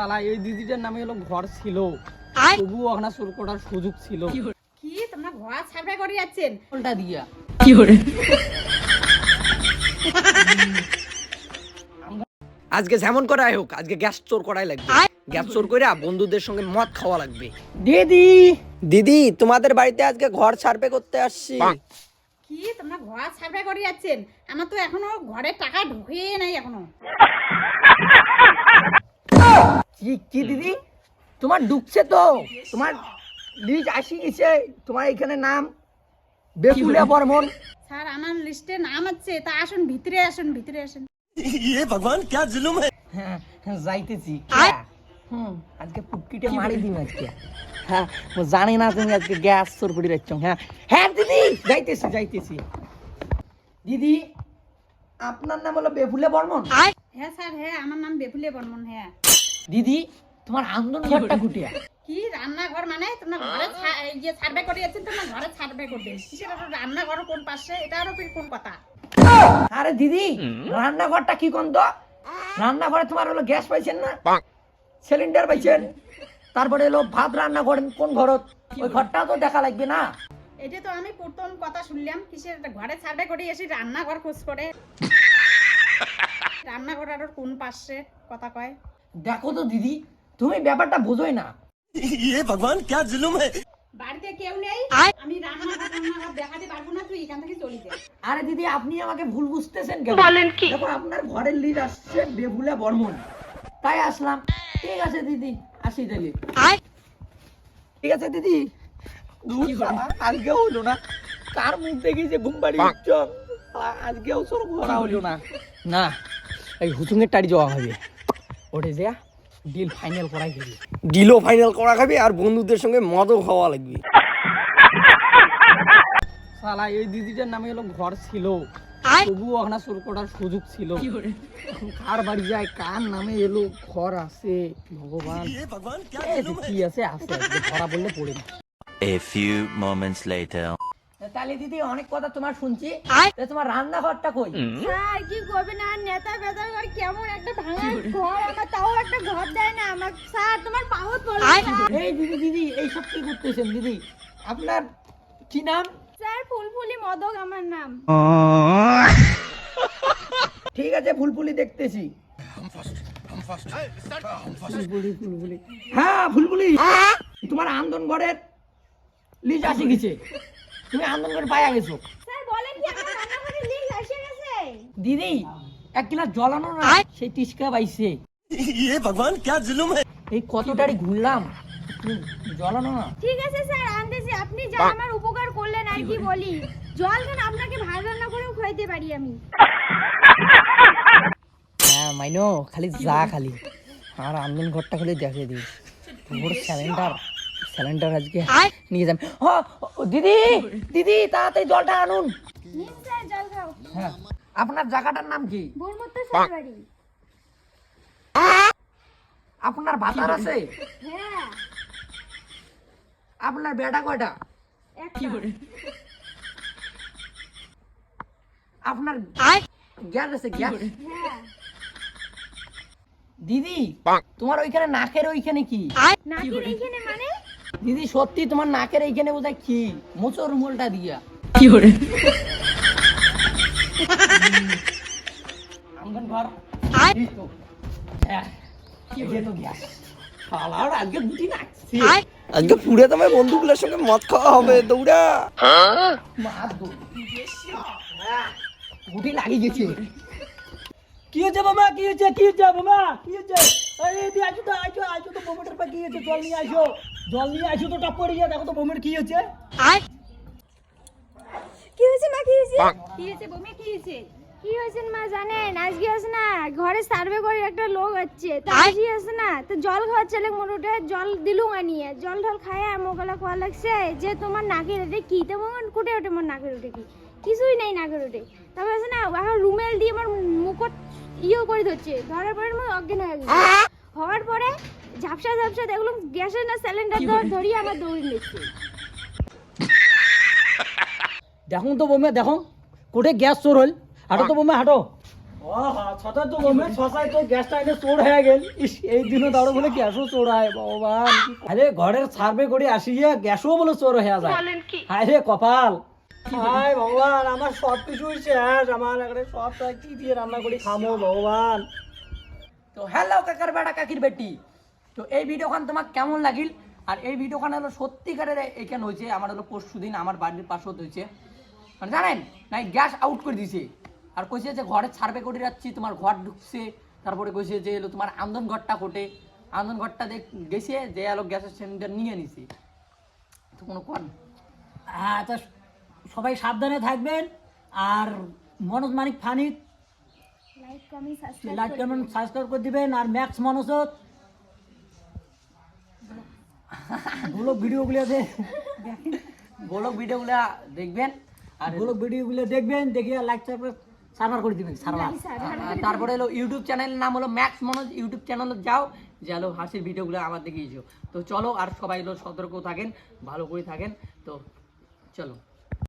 শালা এই দিদিটার নামে হলো ঘর ছিল। তবুও ওখানে চোর করার সুযোগ ছিল। কি তোমরা ঘোড়া ছাবড়া করে যাচ্ছেন? কোনটা দিয়া। আজকে যেমন করাই হোক আজকে গ্যাস চোর করাই লাগবে। গ্যাস চোর করে বন্ধুদের সঙ্গে মদ খাওয়া লাগবে। দিদি! দিদি তোমাদের বাড়িতে আজকে ঘর সার্ভে করতে আসছি। কি? তোমরা ঘর ছাবড়া করে যাচ্ছেন? আমার তো এখনও ঘরে টাকা ঢুকে নাই এখনও। কি কি দিদি? তোমার ঢুকছে তো। তোমার লিজ আসি গেছে। তোমার এখানে নাম। বেকুলিয়া বর্মন। স্যার আমার লিস্টে নাম আছে। তা আসুন ভিতরে আসুন ভিতরে আসুন। হ্যাঁ হ্যাঁ, যাইতেছি। হ্যাঁ। হুম। আজকে পুটকিটে মারি দিন আজকে। হ্যাঁ ও জানি না তুমি আজকে গ্যাস চোর করে যাচ্ছ হ্যাঁ। হ্যাঁ দিদি যাইতেছি যাইতেছি। দিদি আপনার নাম হলো বেফুলে বর্মন? হ্যাঁ স্যার হ্যাঁ আমার নাম বেপুলে বর্মন হ্যাঁ। দিদি তোমার আন্দোলন ঘরটা ঘুটিয়া কি রান্নাঘর মানে? তোমরা ঘরে ছা- এই যে সার্ভে করে যাচ্ছেন তোমরা ঘরে সার্ভে করবেন। কিসের ওটা রান্নাঘর কোন পাশে? এটা আরও কোন কথা? আরে দিদি রান্নাঘরটা কি কোন তো রান্নাঘরে তোমার হলো গ্যাস পাইছেন না? সিলিন্ডার পাইছেন? তারপরে হলো ভাত রান্না করেন কোন ঘরত ওই ঘরটাও তো দেখা লাগবে না? এটা তো আমি প্রথম কথা শুনলাম কিসের ঘরে সার্ভে করে এসে রান্নাঘর খোঁজ করে। রান্নাঘর আরও কোন পাশে? কথা কয়। দেখো তো দিদি তুমি ব্যাপারটা বোঝোই না। বাড়িতে কেউ নেই? আমি রান্নাঘর দেখাতে পারব না তুই এখান থেকে চলে যা। আরে দিদি আপনি আমাকে ভুল বুঝতেছেন কেন? বলেন কি? দেখো আপনার ঘরের লিড আসছে বেবুলা বর্মন। তাই আসলাম। ঠিক আছে দিদি আসি তাহলে। ঠিক আছে দিদি। শালা, হলো না। কার মুখ দেখি যে ঘুম বাড়ি আজকেও সর করা হলো না। না এই হুচুঙের টাড়ি যাওয়া হবে। ওঠে যা ডিল ফাইনাল করাই দিবি ডিলও ফাইনাল করা খাবে আর বন্ধুদের সঙ্গে মদও খাওয়া লাগবে। শালা এই দিদিটার নামে হলো ঘর ছিল। তবুও ওখানে চোর করার সুযোগ ছিল। কার? বাড়ি যায় কার নামে এলো ঘর আছে ভগবান। কি আছে আছে ধরা বললে পড়ে না। A few moments later. তাহলে দিদি অনেক কথা তোমার শুনছি। তোমার রান্নাঘরটা কই? স্যার কি করবে না নেতা বেতার ঘর কেমন একটা ভাঙা ঘর আমার তাও একটা ঘর দেয় না আমার। স্যার তোমার পড়ল এই দিদি দিদি এই সব কি করতেছেন দিদি? আপনার কি নাম? স্যার ফুলফুলি মদক আমার নাম। ঠিক আছে ফুলফুলি দেখতেছি। ফুলফুলি ফুলফুলি। হ্যাঁ ফুলফুলি। তোমার আন্দোলন ঘরের লিজ আসি গেছে। তুমি আন্দোলন ঘরে পাইয়া গেছো। দিদি এক গ্লাস জলানো না সেই টিসকা পাইছে এই কতটারি ঘুরলাম। জলানো না। ঠিক আছে স্যার আনতেছি। আপনি যা আমার উপকার করলেন আর কি বলি। জল খান আপনাকে ভাত রান্না করেও খাইতে পারি আমি। হ্যাঁ মাইনো খালি যা খালি। আর আন্দোলন ঘরটা খালি দেখে দিস। পুরো স্যালেন্ডার স্যালেন্ডার আজকে নিয়ে যাবে। ও, দিদি দিদি তাড়াতাড়ি জলটা আনুন। হ্যাঁ। আপনার জায়গাটার নাম কি? আপনার ভাতার আছে? হ্যাঁ। আপনার বেটা কয়টা? আপনার গ্যাস আছে গ্যাস? হ্যাঁ। দিদি তোমার ওইখানে নাকের ওইখানে কি? নাকি এইখানে মানে? দিদি সত্যি তোমার নাকের এইখানে বোধহয় কি? মোচর মোলটা দিয়া। এই তো। হ্যাঁ, আজকে পুরে তোমার বন্ধুগুলোর সঙ্গে মদ খাওয়া হবে দৌড়া। গুটি গেছে। কি হয়েছে কি হয়েছে? কি হয়েছে কি হয়েছে? আরে দি আইছো তো আইছো আইছো তো বোমেটার পা কি হয়েছে? জল নিয়ে আইছো। জল নিয়ে আইছো তো টপ গিয়ে দেখো তো বোমের কি হয়েছে। কি হয়েছে মা কি হয়েছে? কি হয়েছে বমি কি হয়েছে? কি হয়েছে মা জানেন আজকে আছে না ঘরে সার্ভে করে একটা লোক আছে তো আজকে আছে না তো জল খাওয়ার চলে মোটে জল দিলু আনিয়ে জল ঢল খায় মোকালা খাওয়া লাগছে যে তোমার নাকের ওঠে কি তেমন কুটে ওঠে আমার নাকের ওঠে কি? কিছুই নাই নাকের ওঠে। তারপর আছে না এখন রুমেল দিয়ে আমার মুখত ইয়েও করে ধরছে ধরার পরে আমার অজ্ঞান হয়ে গেছে। হওয়ার পরে ঝাপসা ঝাপসা দেখলাম গ্যাসের না সিলিন্ডার ধরিয়ে আমার দৌড় নিচ্ছে দেখুন তো বোমে দেখো কোটে গ্যাস চোর হল। হাঁটো তো বোমে হাঁটো। ছটা তো বলবে ছসায় তো গ্যাসটা এনে চোর হয়ে গেল। এই দিনও দাঁড়ো বলে গ্যাসও চোর হয় ভগবান। আরে ঘরের সার্ভে করে আসিয়ে গ্যাসও বলে চোর হয়ে যায়। আরে কপাল। হায় ভগবান আমার সব কিছুই শেষ। আমার সবটা কি দিয়ে রান্না করি খামো ভগবান। তো হ্যালো কাকার বেটা কাকির বেটি। তো এই ভিডিওখান তোমার কেমন লাগিল? আর এই ভিডিওখান হলো সত্যিকারের এখানে হয়েছে, আমার হলো পরশু দিন আমার বাড়ির পাশে হয়েছে। মানে জানেন, নাই, গ্যাস আউট করে দিছে আর কইছে যে ঘরে সার্ভে করে যাচ্ছি, তোমার ঘর ঢুকছে। তারপরে কইছে যে হলো তোমার আন্দন ঘরটা কোটে আন্দন ঘরটা দেখ, গেছে, যে আলো গ্যাসের সিলিন্ডার নিয়ে নিছে। তো কোনো কর হ্যাঁ তা সবাই সাবধানে থাকবেন। আর Manoj Manik funny like comment subscribe subscribe করে দিবেন আর ম্যাক্স মনোজতগুলো ভিডিওগুলো আছে ব্লগ ভিডিওগুলো দেখবেন আরগুলো ভিডিওগুলো দেখবেন দেখিয়ে লাইক সার্ভার করে দিবেন সার্ভার তারপরে হলো ইউটিউব চ্যানেলের নাম হলো ম্যাক্স মনোজ ইউটিউব চ্যানেলে যাও যে হলো হাসির ভিডিওগুলো আমার দিকে এসো। তো চলো আর সবাই হলো সতর্ক থাকেন ভালো করে থাকেন। তো চলো।